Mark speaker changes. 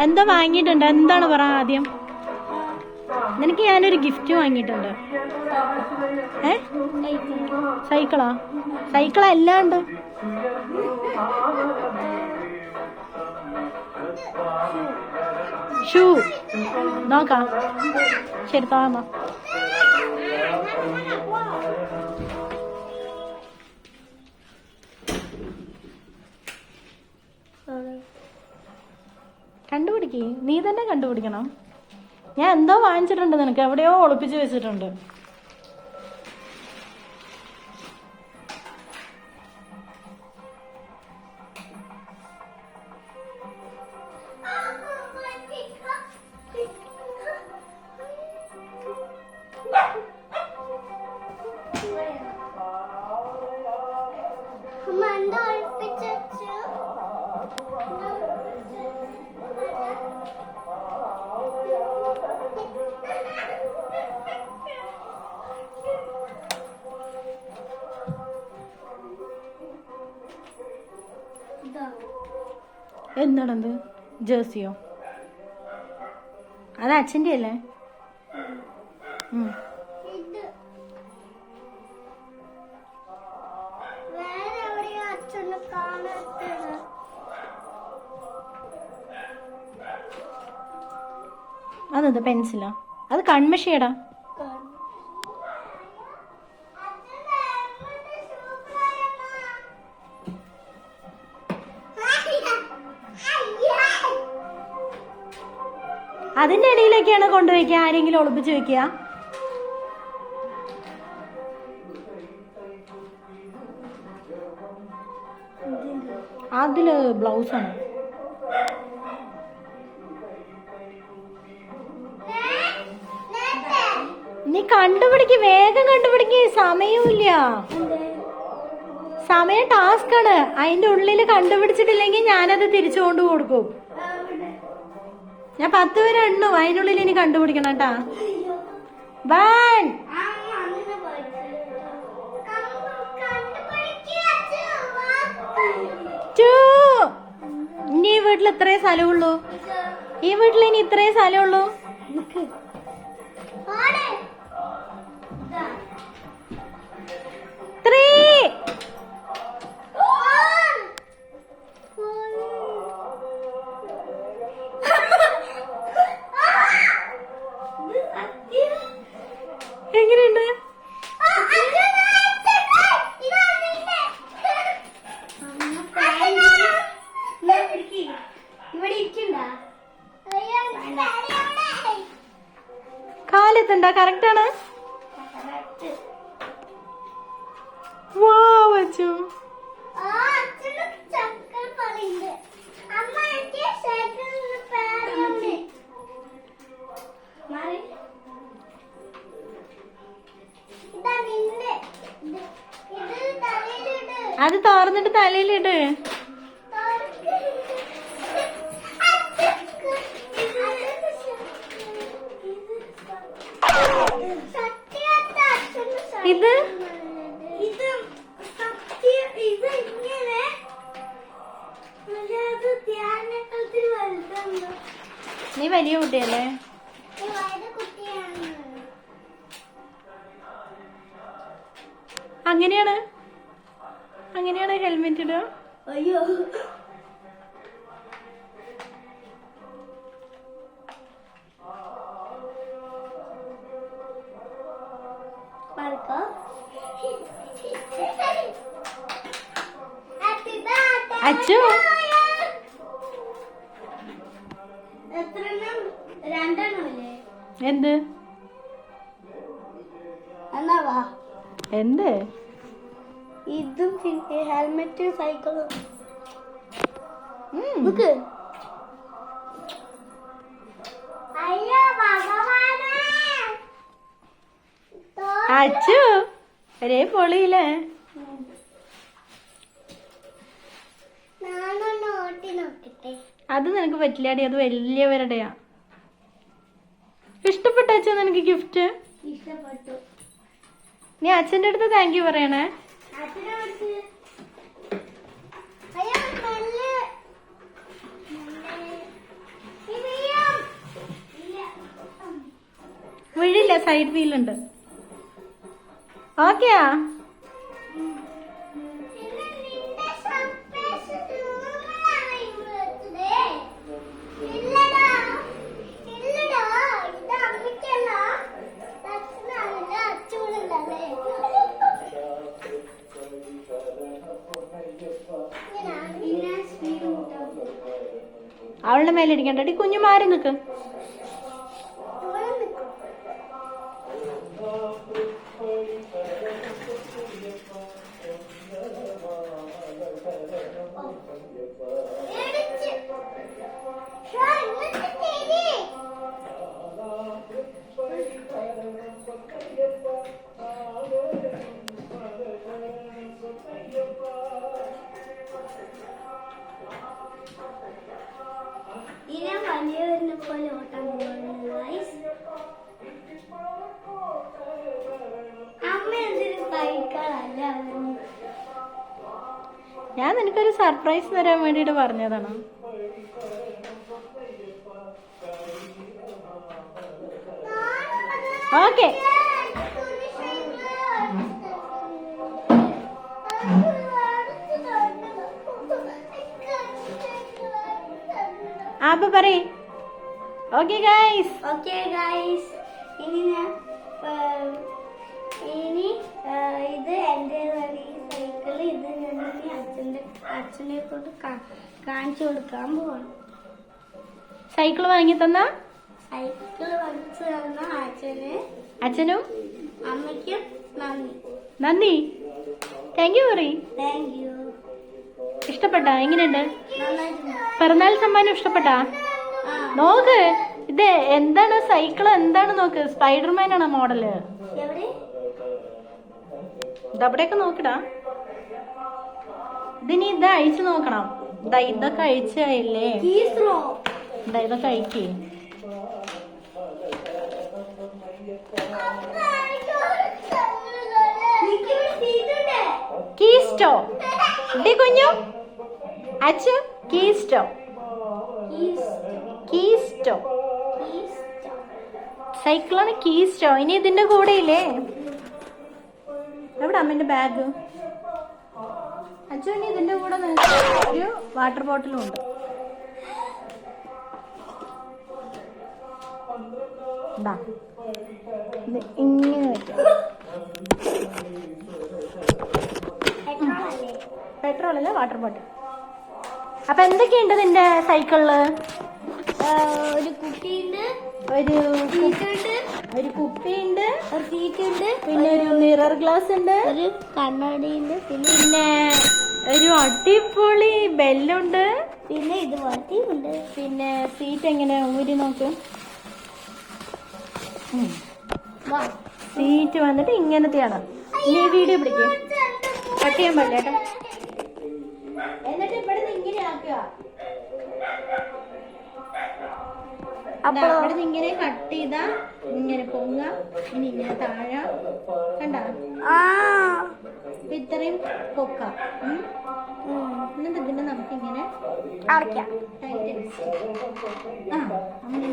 Speaker 1: എന്താ വാങ്ങിയിട്ടുണ്ട്? എന്താണ് പറ ആദ്യം? നിനക്ക് ഞാനൊരു ഗിഫ്റ്റ് വാങ്ങിയിട്ടുണ്ട്. ഏ? സൈക്കിളാ? സൈക്കിളാ ഉണ്ട്. ഷൂ. നോക്കാം. ശരി താന്നോ കണ്ടുപിടിക്കേ. നീ തന്നെ കണ്ടുപിടിക്കണം. ഞാൻ എന്തോ വാങ്ങിച്ചിട്ടുണ്ട് നിനക്ക്. എവിടെയോ ഒളിപ്പിച്ചു വെച്ചിട്ടുണ്ട്. എന്താണത്? ജേഴ്സിയോ? അത് അച്ഛന്റെ അല്ലേ? അതെന്താ പെൻസിലാ? അത് കൺമഷിയടാ അതിന്റെ ഇടയിലേക്കാണ് കൊണ്ടുവയ്ക്കുക. ആരെങ്കിലും ഒളിപ്പിച്ച് വെക്കുക അതിൽ ബ്ലൗസാണ് നീ കണ്ടുപിടിക്ക് വേഗം കണ്ടുപിടിക്ക്. സമയമില്ല സമയം ടാസ്ക് ആണ്. അതിന്റെ ഉള്ളിൽ കണ്ടുപിടിച്ചിട്ടില്ലെങ്കിൽ ഞാനത് തിരിച്ചു കൊണ്ട് കൊടുക്കും. ഞാൻ പത്ത് പേര് എണ്ണും. അതിനുള്ളിൽ ഇനി കണ്ടുപിടിക്കണം കേട്ടാ. വൺ. ഇനി ഈ വീട്ടിൽ ഇത്രേ സ്ഥലമുള്ളൂ. ഈ വീട്ടിൽ ഇനി ഇത്രേ സ്ഥലമുള്ളൂ. കാലെത്തണ്ട കറക്റ്റ് ആണ്. വച്ചു അത് തോർന്നിട്ട് തലയിലിട്ട് കുട്ടിയല്ലേ? അങ്ങനെയാണ്. അങ്ങനെയാണ് ഹെൽമെറ്റ് ഇടുക.
Speaker 2: അയ്യോ.
Speaker 1: അച്ചു. എന്ത്? എന്ത്?
Speaker 2: ഇതും പിന്നെ ഹെൽമെറ്റും സൈക്കിളും. ഭഗവാനേ.
Speaker 1: അച്ചു ഒരേ പൊളിയില്ലേ അത് നിനക്ക് പറ്റില്ലാടി അത് വലിയവരുടെയാ. ഇഷ്ടപ്പെട്ട അച്ഛൻ നിനക്ക് ഗിഫ്റ്റ്
Speaker 2: ഇഷ്ടപ്പെട്ടു.
Speaker 1: നീ അച്ഛന്റെ അടുത്ത് താങ്ക് യു പറയണേ. വീഴില്ല സൈഡ് വീലുണ്ട് ഓക്കെയാ അവളുടെ കുഞ്ഞുമാരി ഇരിക്കണ്ടടി ഞാൻ നിനക്കൊരു സർപ്രൈസ് തരാൻ വേണ്ടിട്ട് പറഞ്ഞതാണ്. ഓക്കെ. അപ്പൊ പറയ്. ഓക്കെ ഗൈസ്
Speaker 2: ഓക്കെ ഗൈസ് ഇനി ഞാൻ അച്ഛനെ കൊണ്ട് കാണിച്ചു കൊടുക്കാൻ പോകണം
Speaker 1: സൈക്കിൾ വാങ്ങി തന്ന?
Speaker 2: സൈക്കിൾ വാങ്ങിച്ചു തന്ന അച്ഛന്.
Speaker 1: അച്ഛനും?
Speaker 2: അമ്മയ്ക്കും നന്ദി.
Speaker 1: നന്ദി. താങ്ക് യു പറയ്
Speaker 2: താങ്ക് യു
Speaker 1: ഇഷ്ടപ്പെട്ടാ? എങ്ങനെയുണ്ട്? പിറന്നാൾ സമ്മാനം ഇഷ്ടപ്പെട്ടാ? നോക്ക് ഇത് എന്താണ് സൈക്കിൾ എന്താണ് നോക്ക്? സ്പൈഡർമാൻ ആണ്
Speaker 2: മോഡൽ
Speaker 1: ഇതവിടെയൊക്കെ നോക്കടാ. ഇതിനി ഇത് അഴിച്ചു നോക്കണം. ഇതാ ഇതൊക്കെ അഴിച്ചല്ലേ ഇതാ ഇതൊക്കെ അഴിക്കേ. കീസ്റ്റോ. ഇടി കുഞ്ഞു. അച്ഛ കീസ്റ്റോ. കീസ്റ്റോ. സൈക്കിളാണ് കീസ്റ്റോ. ഇനി ഇതിന്റെ കൂടെ ഇല്ലേ എവിടെ അമ്മന്റെ ബാഗ്? ഇനി ഇതിന്റെ കൂടെ ഒരു വാട്ടർ ബോട്ടിലും ഉണ്ട്. ഇങ്ങനെ പെട്രോൾ അല്ല? വാട്ടർ ബോട്ടിൽ അപ്പൊ എന്തൊക്കെയുണ്ട് നിന്റെ സൈക്കിളിൽ
Speaker 2: ഒരു കുട്ടിയുണ്ട്.
Speaker 1: ഒരു ഒരു കുപ്പിയുണ്ട്
Speaker 2: ഒരു സീറ്റുണ്ട്
Speaker 1: പിന്നെ ഒരു മിറർ ഗ്ലാസ് ഉണ്ട്
Speaker 2: ഒരു കണ്ണാടിയുണ്ട് പിന്നെ
Speaker 1: പിന്നെ ഒരു അടിപൊളി ബെല്ലുണ്ട്.
Speaker 2: പിന്നെ ഇത് വാട്ടിയുണ്ട്
Speaker 1: പിന്നെ സീറ്റ് എങ്ങനെ? ഊരി നോക്കും. സീറ്റ് വന്നിട്ട് ഇങ്ങനത്തെയാണ് നീ വീഡിയോ പിടിക്കും. കട്ട് ചെയ്യാൻ പാടില്ല എന്നിട്ട് ഇവിടെ നിന്ന് ഇങ്ങനെ ആക്കുക.
Speaker 2: അവിടെ
Speaker 1: നിന്ന് ഇങ്ങനെ കട്ട് ചെയ്താ ഇങ്ങനെ പൊങ്ങ ഇനി ഇങ്ങനെ താഴെ കണ്ട? ഇത്രയും പൊക്ക. എന്നിട്ട് ഇതിന്റെ നമുക്ക് ഇങ്ങനെ
Speaker 2: അടയ്ക്കാം.
Speaker 1: ആ അങ്ങനെ